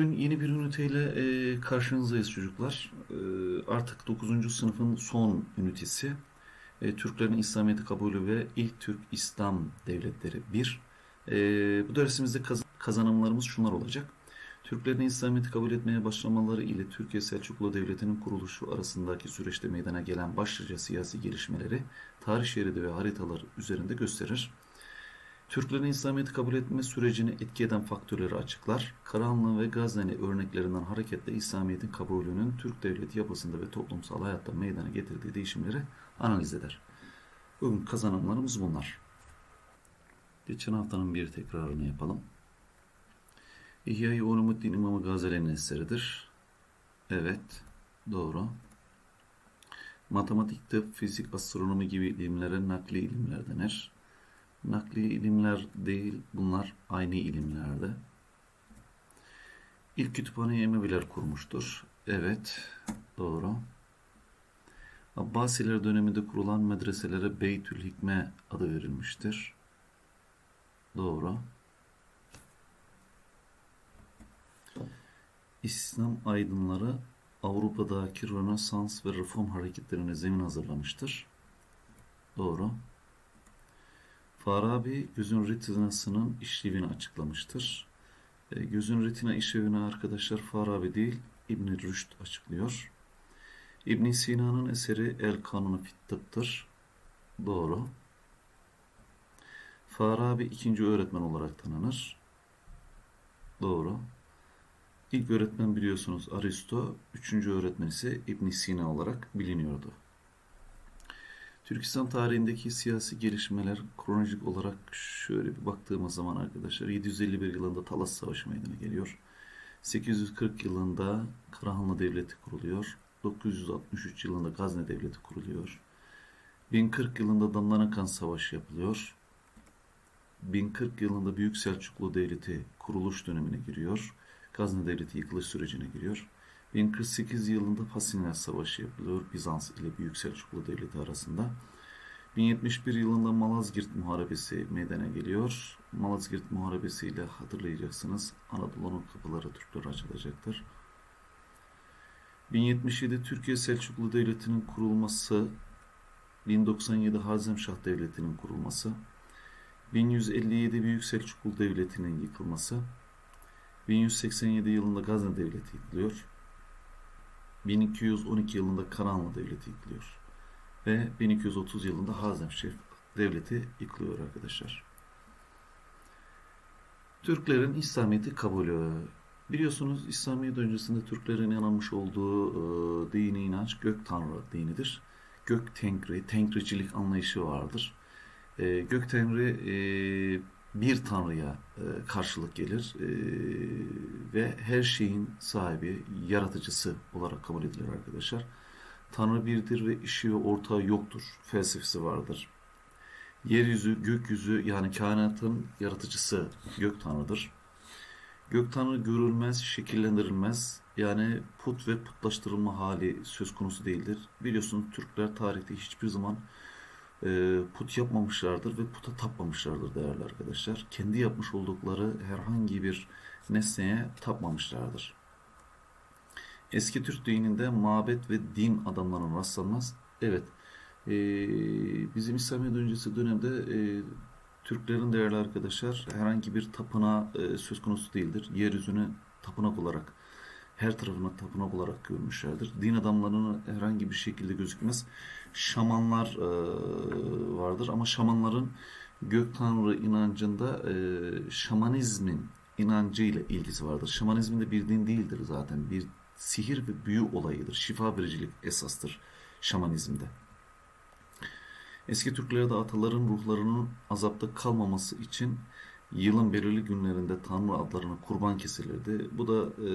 Bugün yeni bir üniteyle e, karşınızdayız çocuklar. E, artık 9. sınıfın son ünitesi. E, Türklerin İslamiyet'i kabulü ve ilk Türk İslam devletleri 1. E, bu dersimizde kaz- kazanımlarımız şunlar olacak. Türklerin İslamiyet'i kabul etmeye başlamaları ile Türkiye Selçuklu Devleti'nin kuruluşu arasındaki süreçte meydana gelen başlıca siyasi gelişmeleri tarih şeridi ve haritalar üzerinde gösterir. Türklerin İslamiyet'i kabul etme sürecini etki eden faktörleri açıklar. Karahanlı ve Gazneli örneklerinden hareketle İslamiyet'in kabulünün Türk devleti yapısında ve toplumsal hayatta meydana getirdiği değişimleri analiz eder. Bugün kazanımlarımız bunlar. Geçen haftanın bir tekrarını yapalım. İhya-i Ulumuddin İmam Gazali'nin eseridir. Evet, doğru. Matematik, tıp, fizik, astronomi gibi ilimlere nakli ilimler denir. Nakli ilimler değil, bunlar aynı ilimlerde. İlk kütüphaneyi Emeviler kurmuştur. Evet, doğru. Abbasiler döneminde kurulan medreselere Beytül Hikme adı verilmiştir. Doğru. İslam aydınları Avrupa'daki Rönesans ve Reform hareketlerine zemin hazırlamıştır. Doğru. Farabi gözün retinasının işlevini açıklamıştır. E, gözün retina işlevini arkadaşlar Farabi değil İbn Rüşd açıklıyor. İbn Sina'nın eseri El Kanunu fit. Doğru. Farabi ikinci öğretmen olarak tanınır. Doğru. İlk öğretmen biliyorsunuz Aristo, üçüncü öğretmen ise İbn Sina olarak biliniyordu. Türkistan tarihindeki siyasi gelişmeler kronolojik olarak şöyle bir baktığımız zaman arkadaşlar 751 yılında Talas Savaşı meydana geliyor. 840 yılında Karahanlı Devleti kuruluyor. 963 yılında Gazne Devleti kuruluyor. 1040 yılında Damlanakan Savaşı yapılıyor. 1040 yılında Büyük Selçuklu Devleti kuruluş dönemine giriyor. Gazne Devleti yıkılış sürecine giriyor. 1048 yılında Fasinler Savaşı yapılıyor Bizans ile Büyük Selçuklu Devleti arasında. 1071 yılında Malazgirt Muharebesi meydana geliyor. Malazgirt Muharebesi ile hatırlayacaksınız Anadolu'nun kapıları Türklere açılacaktır. 1077 Türkiye Selçuklu Devleti'nin kurulması, 1097 Hazemşah Devleti'nin kurulması, 1157 Büyük Selçuklu Devleti'nin yıkılması, 1187 yılında Gazne Devleti yıkılıyor. 1212 yılında Karahanlı Devleti yıkılıyor. Ve 1230 yılında Hazemşeh Devleti yıkılıyor arkadaşlar. Türklerin İslamiyet'i kabulü. Biliyorsunuz İslamiyet öncesinde Türklerin inanmış olduğu e, dini inanç gök tanrı dinidir. Gök tenkri, tenkricilik anlayışı vardır. E, gök tanrı e, bir tanrıya e, karşılık gelir e, ve her şeyin sahibi, yaratıcısı olarak kabul edilir arkadaşlar. Tanrı birdir ve işi ve ortağı yoktur. Felsefesi vardır. Yeryüzü, gökyüzü yani kainatın yaratıcısı gök tanrıdır. Gök tanrı görülmez, şekillendirilmez. Yani put ve putlaştırılma hali söz konusu değildir. Biliyorsunuz Türkler tarihte hiçbir zaman put yapmamışlardır ve puta tapmamışlardır değerli arkadaşlar. Kendi yapmış oldukları herhangi bir nesneye tapmamışlardır. Eski Türk dininde mabet ve din adamlarına rastlanmaz. Evet, e, bizim İslamiyet öncesi dönemde e, Türklerin değerli arkadaşlar herhangi bir tapınağı e, söz konusu değildir. Yeryüzünü tapınak olarak her tarafına tapınak olarak görmüşlerdir. Din adamlarının herhangi bir şekilde gözükmez. Şamanlar e, vardır ama şamanların gök tanrı inancında e, şamanizmin inancıyla ilgisi vardır. Şamanizmin de bir din değildir zaten. Bir sihir ve büyü olayıdır. Şifa vericilik esastır şamanizmde. Eski Türklerde ataların ruhlarının azapta kalmaması için yılın belirli günlerinde Tanrı adlarına kurban kesilirdi. Bu da e,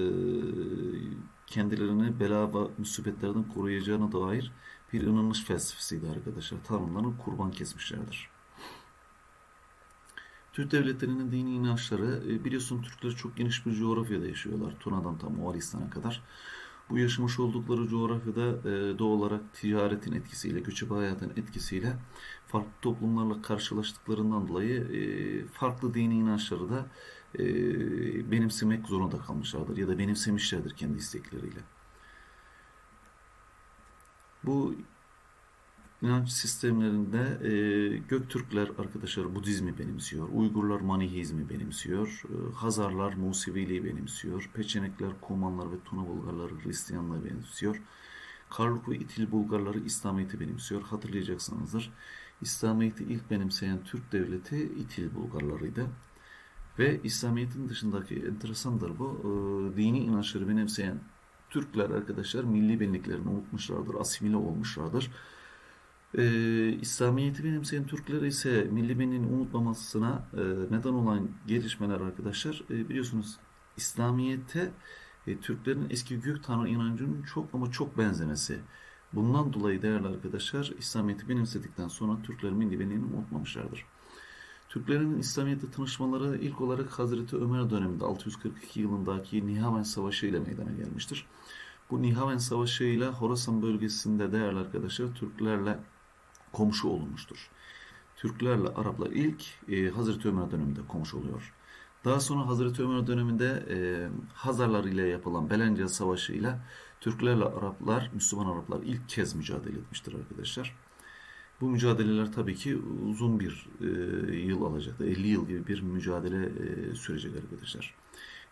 kendilerini bela ve musibetlerden koruyacağına dair bir inanış felsefesiydi arkadaşlar. Tanrıların kurban kesmişlerdir. Türk devletlerinin dini inançları e, biliyorsun Türkler çok geniş bir coğrafyada yaşıyorlar. Tuna'dan tam Moğolistan'a kadar. Bu yaşamış oldukları coğrafyada e, doğal olarak ticaretin etkisiyle, göçebe hayatın etkisiyle farklı toplumlarla karşılaştıklarından dolayı e, farklı dini inançları da e, benimsemek zorunda kalmışlardır ya da benimsemişlerdir kendi istekleriyle. Bu inanç sistemlerinde e, Göktürkler arkadaşlar Budizmi benimsiyor, Uygurlar Manihizmi benimsiyor, e, Hazarlar Museviliği benimsiyor, Peçenekler, Kumanlar ve Tuna Bulgarları Hristiyanlığı benimsiyor. Karluk ve İtil Bulgarları İslamiyet'i benimsiyor. Hatırlayacaksınızdır. İslamiyet'i ilk benimseyen Türk devleti İtil Bulgarlarıydı. Ve İslamiyet'in dışındaki enteresandır bu. e, dini inançları benimseyen Türkler arkadaşlar milli benliklerini unutmuşlardır, asimile olmuşlardır. Ee, İslamiyet'i benimseyen Türkler ise milli benliğini unutmamasına e, neden olan gelişmeler arkadaşlar e, biliyorsunuz İslamiyet'e e, Türklerin eski gök tanrı inancının çok ama çok benzemesi. Bundan dolayı değerli arkadaşlar İslamiyet'i benimsedikten sonra Türkler milli benliğini unutmamışlardır. Türklerin İslamiyet'le tanışmaları ilk olarak Hazreti Ömer döneminde 642 yılındaki Nihaven Savaşı ile meydana gelmiştir. Bu Nihaven Savaşı ile Horasan bölgesinde değerli arkadaşlar Türklerle komşu olunmuştur. Türklerle Araplar ilk e, Hazreti Ömer döneminde komşu oluyor. Daha sonra Hazreti Ömer döneminde e, Hazarlar ile yapılan Belence Savaşı ile Türklerle Araplar, Müslüman Araplar ilk kez mücadele etmiştir arkadaşlar. Bu mücadeleler tabii ki uzun bir e, yıl alacaktı. 50 yıl gibi bir mücadele e, sürecek arkadaşlar.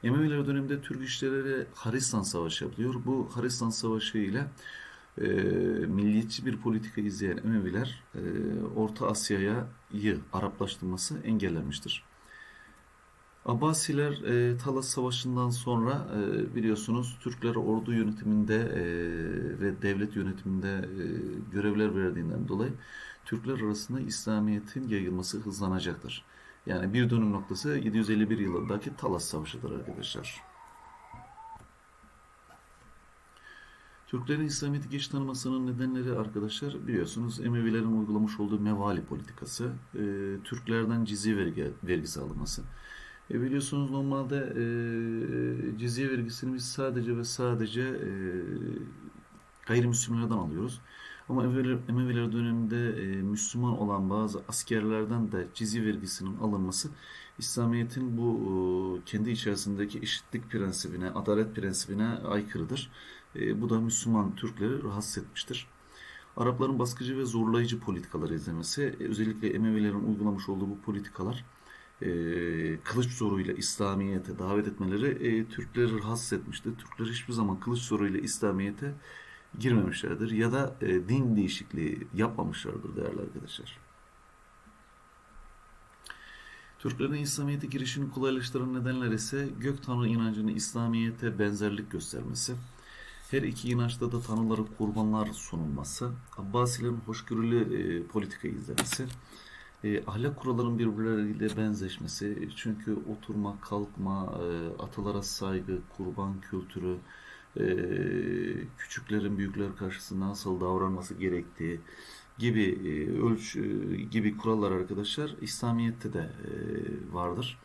Emeviler döneminde Türk işçileri Haristan Savaşı yapılıyor. Bu Haristan Savaşı ile e, milliyetçi bir politika izleyen Emeviler e, Orta Asya'ya Araplaştırması engellenmiştir. Abbasiler e, Talas Savaşı'ndan sonra e, biliyorsunuz Türkler ordu yönetiminde e, ve devlet yönetiminde e, görevler verdiğinden dolayı Türkler arasında İslamiyet'in yayılması hızlanacaktır. Yani bir dönüm noktası 751 yılındaki Talas Savaşı'dır arkadaşlar. Türklerin İslamiyet'i geç tanımasının nedenleri arkadaşlar biliyorsunuz Emevilerin uygulamış olduğu mevali politikası, e, Türklerden cizye vergi, vergisi alınması. E biliyorsunuz normalde e, cizye vergisini biz sadece ve sadece e, gayrimüslimlerden alıyoruz. Ama Emeviler, Emeviler döneminde e, Müslüman olan bazı askerlerden de cizye vergisinin alınması İslamiyet'in bu e, kendi içerisindeki eşitlik prensibine, adalet prensibine aykırıdır. E, bu da Müslüman Türkleri rahatsız etmiştir. Arapların baskıcı ve zorlayıcı politikalar izlemesi, e, özellikle Emevilerin uygulamış olduğu bu politikalar kılıç zoruyla İslamiyet'e davet etmeleri Türkleri rahatsız etmiştir. Türkler hiçbir zaman kılıç zoruyla İslamiyet'e girmemişlerdir ya da din değişikliği yapmamışlardır değerli arkadaşlar. Türklerin İslamiyet'e girişini kolaylaştıran nedenler ise gök tanrı inancını İslamiyet'e benzerlik göstermesi, her iki inançta da tanrılara kurbanlar sunulması, Abbasilerin hoşgörülü e, politika izlemesi, e, ahlak kurallarının birbirleriyle benzeşmesi, çünkü oturma, kalkma, e, atalara saygı, kurban kültürü, e, küçüklerin büyükler karşısında nasıl davranması gerektiği gibi e, ölç e, gibi kurallar arkadaşlar İslamiyet'te de e, vardır.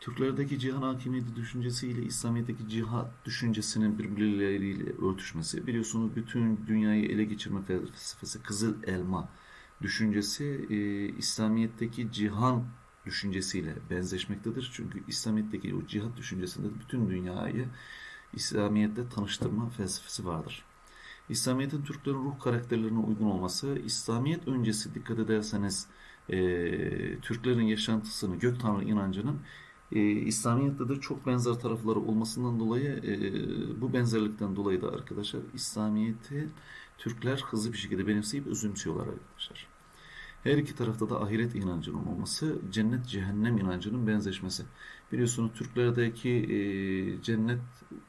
Türklerdeki cihan hakimiyeti düşüncesiyle İslamiyet'teki cihat düşüncesinin birbirleriyle örtüşmesi. Biliyorsunuz bütün dünyayı ele geçirme felsefesi Kızıl Elma düşüncesi e, İslamiyet'teki cihan düşüncesiyle benzeşmektedir. Çünkü İslamiyet'teki o cihat düşüncesinde bütün dünyayı İslamiyet'te tanıştırma felsefesi vardır. İslamiyet'in Türklerin ruh karakterlerine uygun olması, İslamiyet öncesi dikkat ederseniz e, Türklerin yaşantısını, gök tanrı inancının e, İslamiyet'te de çok benzer tarafları olmasından dolayı e, bu benzerlikten dolayı da arkadaşlar İslamiyet'i Türkler hızlı bir şekilde benimseyip özümsüyorlar arkadaşlar. Her iki tarafta da ahiret inancının olması, cennet cehennem inancının benzeşmesi. Biliyorsunuz Türklerdeki e, cennet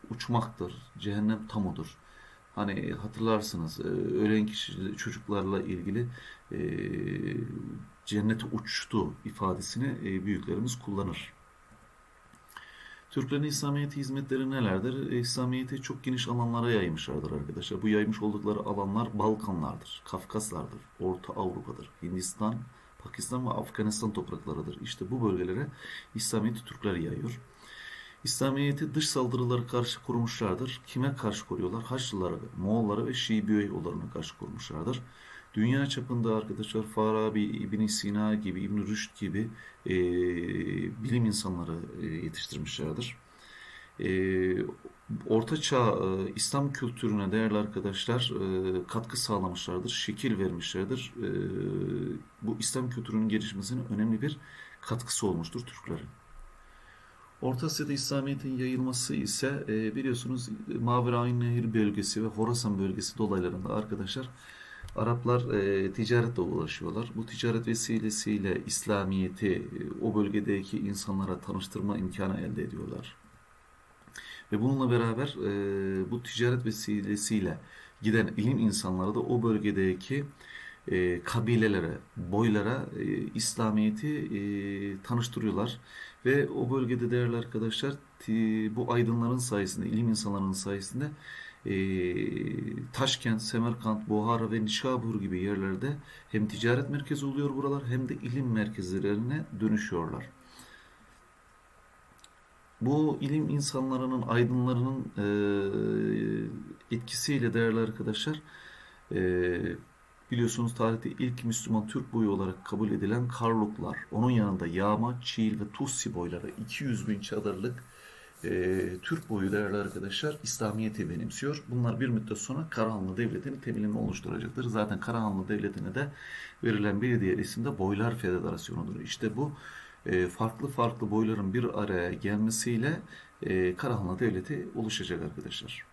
uçmaktır, cehennem tamudur. Hani hatırlarsınız e, ölen kişi çocuklarla ilgili e, cennete uçtu ifadesini e, büyüklerimiz kullanır. Türklerin İslamiyet hizmetleri nelerdir? E, İslamiyet'i çok geniş alanlara yaymışlardır arkadaşlar. Bu yaymış oldukları alanlar Balkanlardır, Kafkaslardır, Orta Avrupa'dır, Hindistan, Pakistan ve Afganistan topraklarıdır. İşte bu bölgelere İslamiyet'i Türkler yayıyor. İslamiyet'i dış saldırılara karşı korumuşlardır. Kime karşı koruyorlar? Haçlılara, Moğollara ve Şii Büyüoğullarına karşı korumuşlardır. Dünya çapında arkadaşlar Farabi, İbn Sina gibi, İbn Rüşd gibi e, bilim insanları e, yetiştirmişlerdir. E, Orta Çağ e, İslam kültürüne değerli arkadaşlar e, katkı sağlamışlardır, şekil vermişlerdir. E, bu İslam kültürünün gelişmesine önemli bir katkısı olmuştur Türklerin. Orta Asya'da İslamiyet'in yayılması ise e, biliyorsunuz Maverayn Nehir bölgesi ve Horasan bölgesi dolaylarında arkadaşlar Araplar e, ticaretle uğraşıyorlar. Bu ticaret vesilesiyle İslamiyet'i e, o bölgedeki insanlara tanıştırma imkanı elde ediyorlar. Ve bununla beraber e, bu ticaret vesilesiyle giden ilim insanları da o bölgedeki e, kabilelere, boylara e, İslamiyet'i e, tanıştırıyorlar. Ve o bölgede değerli arkadaşlar ti- bu aydınların sayesinde, ilim insanlarının sayesinde e, Taşkent, Semerkant, Buhara ve Nişabur gibi yerlerde hem ticaret merkezi oluyor buralar hem de ilim merkezlerine dönüşüyorlar. Bu ilim insanlarının, aydınlarının e, etkisiyle değerli arkadaşlar e, biliyorsunuz tarihte ilk Müslüman Türk boyu olarak kabul edilen Karluklar, onun yanında Yağma, Çiğil ve Tussi boyları 200 bin çadırlık e, Türk değerli arkadaşlar İslamiyet'i benimsiyor. Bunlar bir müddet sonra Karahanlı Devleti'nin temelini oluşturacaktır. Zaten Karahanlı Devleti'ne de verilen bir diğer isim de Boylar Federasyonu'dur. İşte bu e, farklı farklı boyların bir araya gelmesiyle e, Karahanlı Devleti oluşacak arkadaşlar.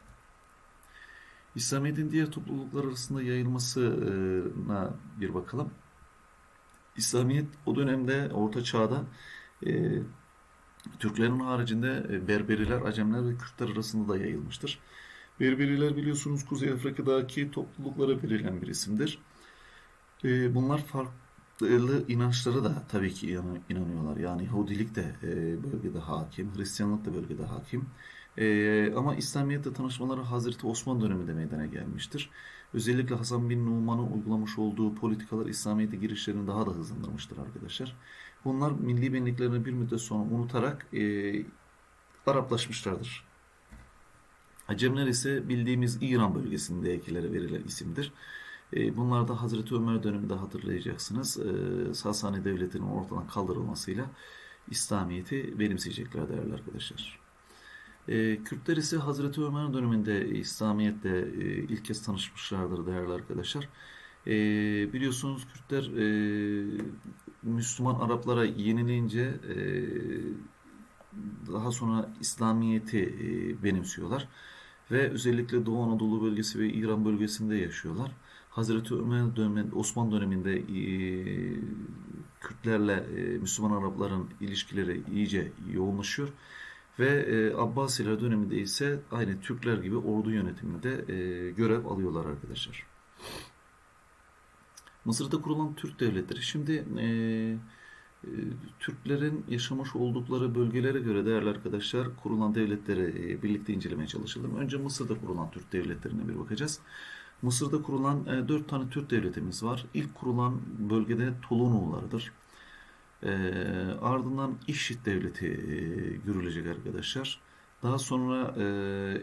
İslamiyet'in diğer topluluklar arasında yayılmasına bir bakalım. İslamiyet o dönemde Orta Çağ'da e, Türklerin haricinde e, Berberiler, Acemler ve Kürtler arasında da yayılmıştır. Berberiler biliyorsunuz Kuzey Afrika'daki topluluklara verilen bir isimdir. E, bunlar farklı inançlara da tabii ki inan- inanıyorlar. Yani Yahudilik de e, bölgede hakim, Hristiyanlık da bölgede hakim. Ama İslamiyet'le tanışmaları Hazreti Osman döneminde meydana gelmiştir. Özellikle Hasan bin Numan'ın uygulamış olduğu politikalar İslamiyet'e girişlerini daha da hızlandırmıştır arkadaşlar. Bunlar milli benliklerini bir müddet sonra unutarak e, Araplaşmışlardır. Acemler ise bildiğimiz İran bölgesindekilere verilen isimdir. E, bunlar da Hazreti Ömer döneminde hatırlayacaksınız. E, Sasani Devleti'nin ortadan kaldırılmasıyla İslamiyet'i benimseyecekler değerli arkadaşlar. E, Kürtler ise Hazreti Ömer döneminde İslamiyet'le ilk kez tanışmışlardır değerli arkadaşlar. E, biliyorsunuz Kürtler e, Müslüman Araplara yenilince e, daha sonra İslamiyet'i e, benimsiyorlar. Ve özellikle Doğu Anadolu bölgesi ve İran bölgesinde yaşıyorlar. Hazreti Ömer döneminde, Osman döneminde e, Kürtlerle e, Müslüman Arapların ilişkileri iyice yoğunlaşıyor. Ve e, Abbasiler döneminde ise aynı Türkler gibi ordu yönetiminde e, görev alıyorlar arkadaşlar. Mısır'da kurulan Türk devletleri. Şimdi e, e, Türklerin yaşamış oldukları bölgelere göre değerli arkadaşlar kurulan devletleri e, birlikte incelemeye çalışalım. Önce Mısır'da kurulan Türk devletlerine bir bakacağız. Mısır'da kurulan e, dört tane Türk devletimiz var. İlk kurulan bölgede Tolunoğullarıdır. E, ardından İşit devleti e, görülecek arkadaşlar. Daha sonra e,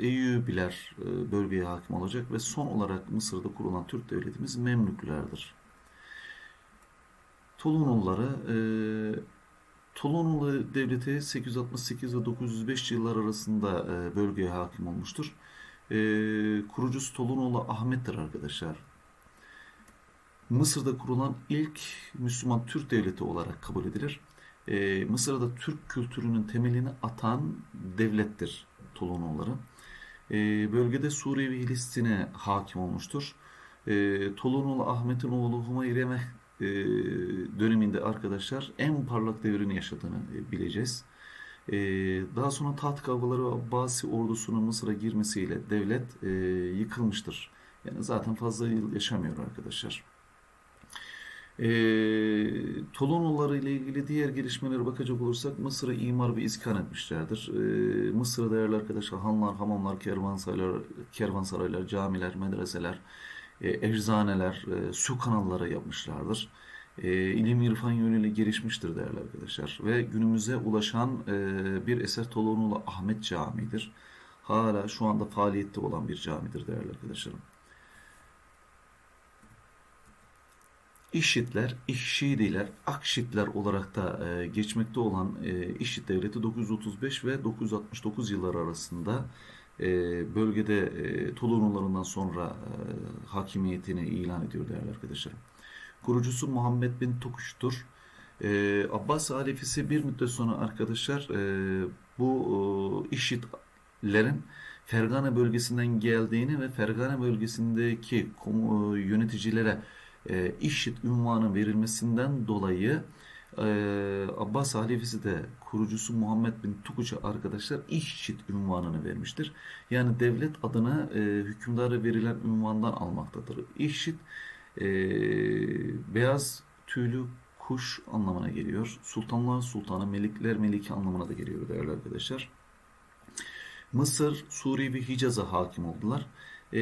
Eyyubiler e, bölgeye hakim olacak ve son olarak Mısır'da kurulan Türk devletimiz Memlüklerdir. Tolunoğulları e, Tolunoğlu devleti 868 ve 905 yıllar arasında e, bölgeye hakim olmuştur. E, kurucusu Tolunoğlu Ahmet'tir arkadaşlar. Mısır'da kurulan ilk Müslüman Türk devleti olarak kabul edilir. E, Mısır'da Türk kültürünün temelini atan devlettir Tolunoğulları. E, bölgede Suriye ve Filistin'e hakim olmuştur. E, Tolunoğlu Ahmet'in oğlu Humayremeh e, döneminde arkadaşlar en parlak devrini yaşadığını e, bileceğiz. E, daha sonra taht kavgaları ve Abbasi ordusunun Mısır'a girmesiyle devlet e, yıkılmıştır. Yani zaten fazla yıl yaşamıyor arkadaşlar. E, Tolunoğulları ile ilgili diğer gelişmelere bakacak olursak Mısır'ı imar ve iskan etmişlerdir. E, Mısır'a değerli arkadaşlar hanlar, hamamlar, kervansaraylar, kervansaraylar, camiler, medreseler, e, eczaneler, e, su kanalları yapmışlardır. e, ilim irfan yönüyle gelişmiştir değerli arkadaşlar. Ve günümüze ulaşan e, bir eser Toloğlu Ahmet Camii'dir. Hala şu anda faaliyette olan bir camidir değerli arkadaşlarım. İşitler, İşşidiler, Akşitler olarak da e, geçmekte olan e, İşit Devleti 935 ve 969 yılları arasında e, bölgede e, sonra e, hakimiyetini ilan ediyor değerli arkadaşlarım. Kurucusu Muhammed bin Tukuş'tur. E, Abbas halifesi bir müddet sonra arkadaşlar e, bu e, İşitlerin Fergana bölgesinden geldiğini ve Fergana bölgesindeki yöneticilere e, İşit ünvanı verilmesinden dolayı e, Abbas halifesi de kurucusu Muhammed bin Tukuç'a arkadaşlar İşit ünvanını vermiştir. Yani devlet adına e, hükümdara verilen ünvandan almaktadır. İşit e, beyaz tüylü kuş anlamına geliyor. Sultanlar sultanı, melikler meliki anlamına da geliyor değerli arkadaşlar. Mısır, Suriye ve Hicaz'a hakim oldular. Ee,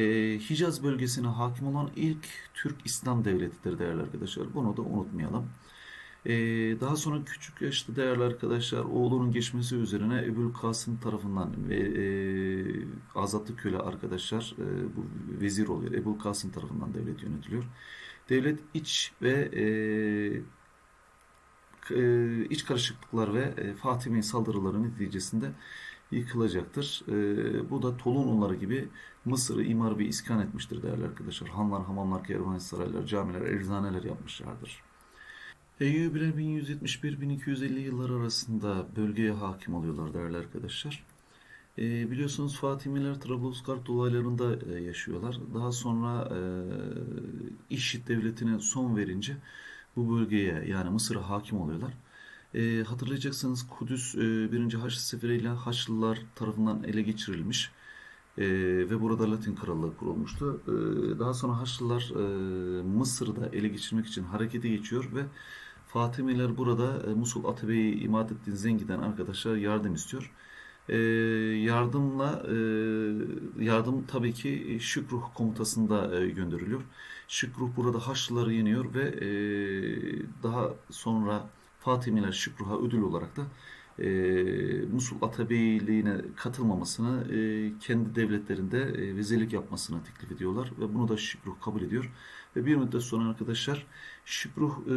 Hicaz bölgesine hakim olan ilk Türk İslam devletidir değerli arkadaşlar. Bunu da unutmayalım. Ee, daha sonra küçük yaşta değerli arkadaşlar oğlunun geçmesi üzerine Ebul Kasım tarafından ve e, azatlı köle arkadaşlar e, bu vezir oluyor. Ebul Kasım tarafından devlet yönetiliyor. Devlet iç ve e, e, iç karışıklıklar ve e, Fatimi saldırıları neticesinde yıkılacaktır. E, bu da Tolunluları gibi Mısır'ı imar ve iskan etmiştir değerli arkadaşlar. Hanlar, hamamlar, kervansaraylar, camiler, eczaneler yapmışlardır. Eyyubiler 1171-1250 yılları arasında bölgeye hakim oluyorlar değerli arkadaşlar. E, biliyorsunuz Fatimiler Trablusgarp olaylarında e, yaşıyorlar. Daha sonra e, İşit devletine son verince bu bölgeye yani Mısır'a hakim oluyorlar. E, hatırlayacaksınız Kudüs e, 1. Haçlı Seferiyle Haçlılar tarafından ele geçirilmiş e, ve burada Latin Krallığı kurulmuştu. E, daha sonra Haçlılar e, Mısır'da ele geçirmek için harekete geçiyor ve Fatimiler burada e, Musul Atabeyi İmadettin Zengi'den arkadaşlar yardım istiyor. E, yardımla e, yardım tabii ki Şükruh komutasında e, gönderiliyor. Şükruh burada Haçlıları yeniyor ve e, daha sonra Fatimiler Şükruh'a ödül olarak da e, Musul Atabeyliğine katılmamasını e, kendi devletlerinde e, vezirlik yapmasını teklif ediyorlar ve bunu da Şükruh kabul ediyor. Ve bir müddet sonra arkadaşlar Şükruh e,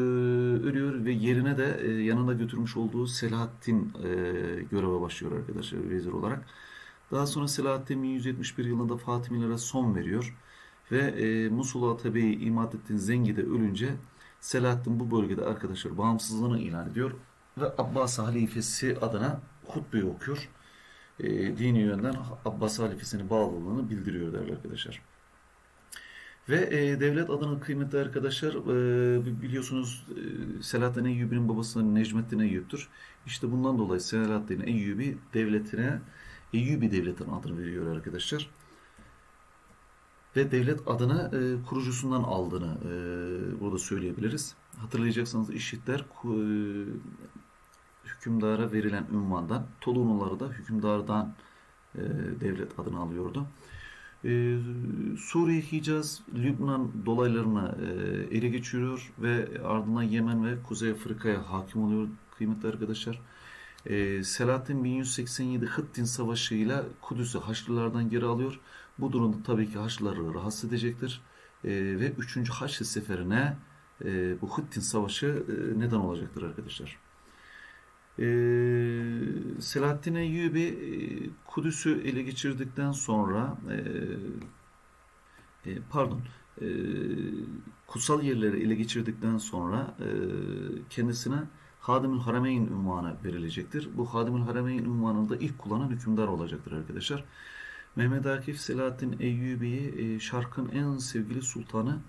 ölüyor ve yerine de e, yanında götürmüş olduğu Selahattin e, göreve başlıyor arkadaşlar vezir olarak. Daha sonra Selahattin 1171 yılında Fatimilere son veriyor ve e, Musul Atabeyi İmadettin Zengi de ölünce Selahattin bu bölgede arkadaşlar bağımsızlığını ilan ediyor ve Abbas halifesi adına hutbeyi okuyor. E, dini yönden Abbas halifesinin bağlılığını bildiriyor değerli arkadaşlar. Ve e, devlet adına kıymetli arkadaşlar e, biliyorsunuz e, Selahattin Eyyubi'nin babası Necmettin Eyyub'tur. İşte bundan dolayı Selahattin Eyyubi devletine Eyyubi devletinin adını veriyor arkadaşlar. Ve devlet adını e, kurucusundan aldığını e, burada söyleyebiliriz. Hatırlayacaksanız işitler e, hükümdara verilen ünvandan, Tolunoları da hükümdardan e, devlet adını alıyordu. E, Suriye, Hicaz, Lübnan dolaylarına e, ele geçiriyor ve ardından Yemen ve Kuzey Afrika'ya hakim oluyor kıymetli arkadaşlar. E, Selahattin 1187 Hıttin Savaşı ile Kudüs'ü Haçlılardan geri alıyor. Bu durumda tabii ki Haçlıları rahatsız edecektir. E, ve 3. Haçlı Seferi'ne e, bu Hıttin Savaşı e, neden olacaktır arkadaşlar. Ee, Selahattin Eyyubi e, Kudüs'ü ele geçirdikten sonra e, e, pardon e, kutsal yerleri ele geçirdikten sonra e, kendisine Hadimül Harameyn ünvanı verilecektir. Bu Hadimül Harameyn ünvanını da ilk kullanan hükümdar olacaktır arkadaşlar. Mehmet Akif Selahattin Eyyubi'yi e, Şark'ın en sevgili sultanı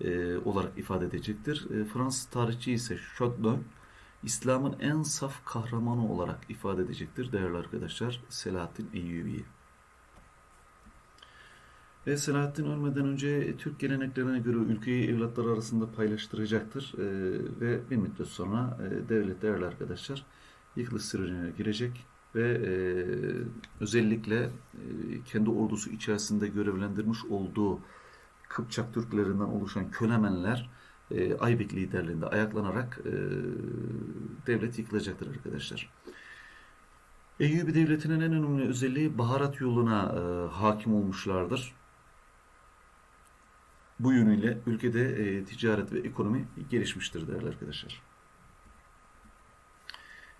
e, olarak ifade edecektir. E, Fransız tarihçi ise Chaudon İslam'ın en saf kahramanı olarak ifade edecektir değerli arkadaşlar Selahattin Eyyubi'yi. Ve Selahattin ölmeden önce Türk geleneklerine göre ülkeyi evlatları arasında paylaştıracaktır. Ee, ve bir müddet sonra e, devlet değerli arkadaşlar yıkılış sürecine girecek ve e, özellikle e, kendi ordusu içerisinde görevlendirmiş olduğu Kıpçak Türklerinden oluşan kölemenler e, Aybek liderliğinde ayaklanarak e, devlet yıkılacaktır arkadaşlar. Eyyubi devletinin en önemli özelliği baharat yoluna e, hakim olmuşlardır. Bu yönüyle ülkede e, ticaret ve ekonomi gelişmiştir değerli arkadaşlar.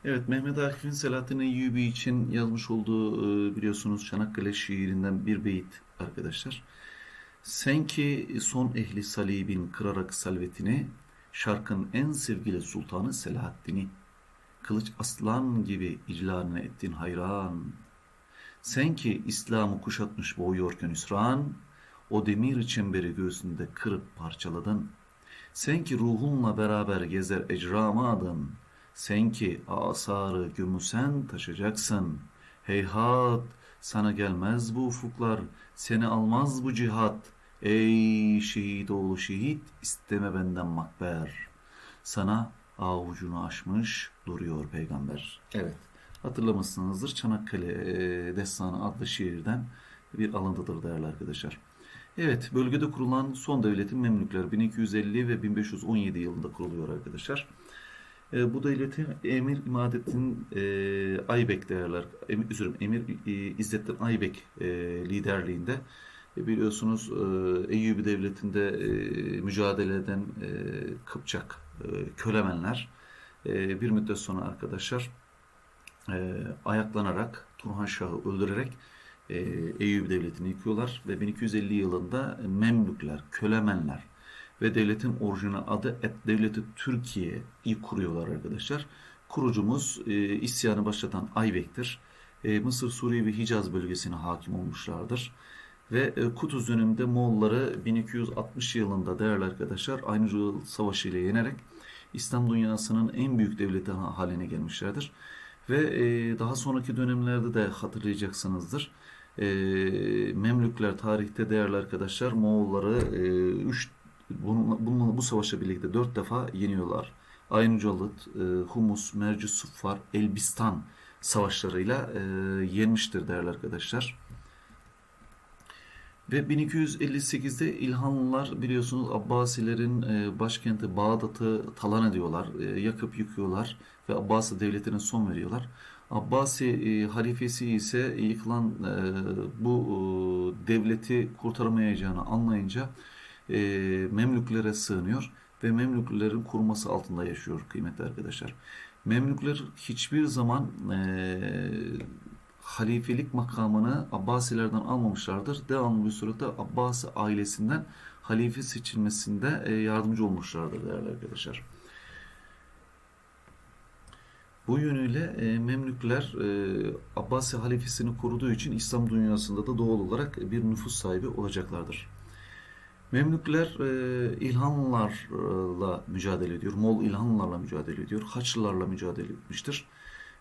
Evet Mehmet Akif'in Selahattin Eyyubi için yazmış olduğu e, biliyorsunuz Çanakkale şiirinden bir beyit arkadaşlar. Sen ki son ehli salibin kırarak salvetini, şarkın en sevgili sultanı Selahaddin'i, kılıç aslan gibi iclanını ettin hayran. Sen ki İslam'ı kuşatmış boğuyorken hüsran, o demir çemberi göğsünde kırıp parçaladın. Sen ki ruhunla beraber gezer ecrama adın, sen ki asarı gümüsen taşacaksın. Heyhat, sana gelmez bu ufuklar, seni almaz bu cihat. Ey şehit oğlu şehit, isteme benden makber. Sana avucunu açmış duruyor peygamber. Evet, hatırlamışsınızdır Çanakkale e, Destanı adlı şiirden bir alıntıdır değerli arkadaşlar. Evet, bölgede kurulan son devletin Memlükler 1250 ve 1517 yılında kuruluyor arkadaşlar. E, bu devleti Emir İmadettin e, Aybek. Emir, özür dilerim, Emir e, İzzettin Aybek e, liderliğinde biliyorsunuz e, Eyyubi devletinde e, mücadele eden e, Kıpçak e, kölemenler e, bir müddet sonra arkadaşlar e, ayaklanarak Turhan Şah'ı öldürerek e, Eyyubi devletini yıkıyorlar ve 1250 yılında Memlükler, kölemenler ve devletin orijinal adı Et Devleti Türkiye'yi kuruyorlar arkadaşlar. Kurucumuz e, isyanı başlatan Aybek'tir. E, Mısır, Suriye ve Hicaz bölgesine hakim olmuşlardır. Ve e, Kutuz döneminde Moğolları 1260 yılında değerli arkadaşlar aynı savaşı ile yenerek İslam dünyasının en büyük devleti haline gelmişlerdir. Ve e, daha sonraki dönemlerde de hatırlayacaksınızdır. E, Memlükler tarihte değerli arkadaşlar Moğolları 3 bununla, bu savaşla birlikte dört defa yeniyorlar. Aynıcalıt, e, Humus, Mercü Suffar, Elbistan savaşlarıyla yenmiştir değerli arkadaşlar. Ve 1258'de İlhanlılar biliyorsunuz Abbasilerin e, başkenti Bağdat'ı talan ediyorlar, e, yakıp yıkıyorlar ve Abbasi devletine son veriyorlar. Abbasi e, halifesi ise yıkılan bu devleti kurtaramayacağını anlayınca Memlüklere sığınıyor ve Memlüklerin kurması altında yaşıyor kıymetli arkadaşlar. Memlükler hiçbir zaman halifelik makamını Abbasilerden almamışlardır. Devamlı bir surette Abbasi ailesinden halife seçilmesinde e, yardımcı olmuşlardır değerli arkadaşlar. Bu yönüyle e, Memlükler e, Abbasi halifesini koruduğu için İslam dünyasında da doğal olarak bir nüfus sahibi olacaklardır. Memlükler e, İlhanlılarla mücadele ediyor. Moğol İlhanlılarla mücadele ediyor. Haçlılarla mücadele etmiştir.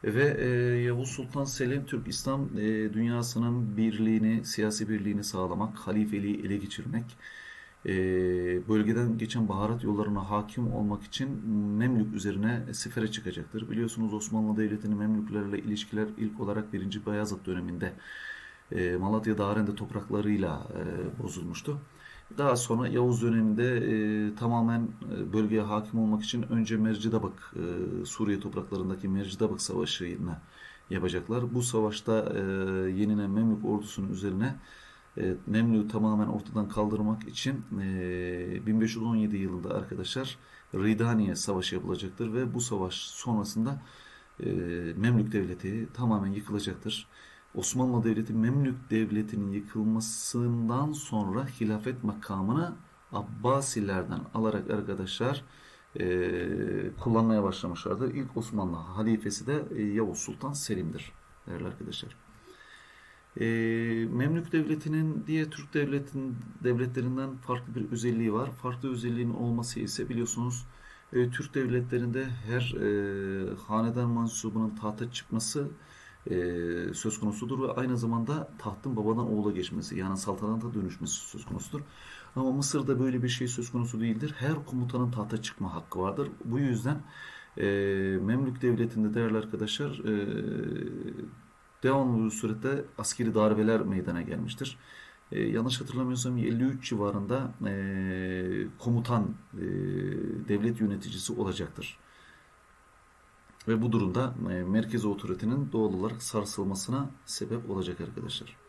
Ve e, Yavuz Sultan Selim Türk İslam e, dünyasının birliğini, siyasi birliğini sağlamak, halifeliği ele geçirmek, e, bölgeden geçen baharat yollarına hakim olmak için Memlük üzerine sefere çıkacaktır. Biliyorsunuz Osmanlı Devleti'nin Memlüklerle ilişkiler ilk olarak 1. Bayezid döneminde e, Malatya Darende topraklarıyla e, bozulmuştu. Daha sonra Yavuz döneminde e, tamamen e, bölgeye hakim olmak için önce Mercidabık, e, Suriye topraklarındaki Mercidabık Savaşı'nı yapacaklar. Bu savaşta e, yenilen Memlük ordusunun üzerine e, Memlük'ü tamamen ortadan kaldırmak için e, 1517 yılında arkadaşlar Ridaniye Savaşı yapılacaktır ve bu savaş sonrasında e, Memlük Devleti tamamen yıkılacaktır. Osmanlı Devleti Memlük Devleti'nin yıkılmasından sonra hilafet makamını Abbasilerden alarak arkadaşlar e, kullanmaya başlamışlardır. İlk Osmanlı halifesi de e, Yavuz Sultan Selim'dir değerli arkadaşlar. E, Memlük Devleti'nin diğer Türk devletin devletlerinden farklı bir özelliği var. Farklı özelliğinin olması ise biliyorsunuz e, Türk devletlerinde her e, hanedan mensubunun tahta çıkması e, söz konusudur ve aynı zamanda tahtın babadan oğula geçmesi yani saltanata dönüşmesi söz konusudur. Ama Mısır'da böyle bir şey söz konusu değildir. Her komutanın tahta çıkma hakkı vardır. Bu yüzden e, Memlük Devleti'nde değerli arkadaşlar e, devamlı bir surette askeri darbeler meydana gelmiştir. e, yanlış hatırlamıyorsam 53 civarında e, komutan e, devlet yöneticisi olacaktır. Ve bu durumda e, merkez otoritenin doğal olarak sarsılmasına sebep olacak arkadaşlar.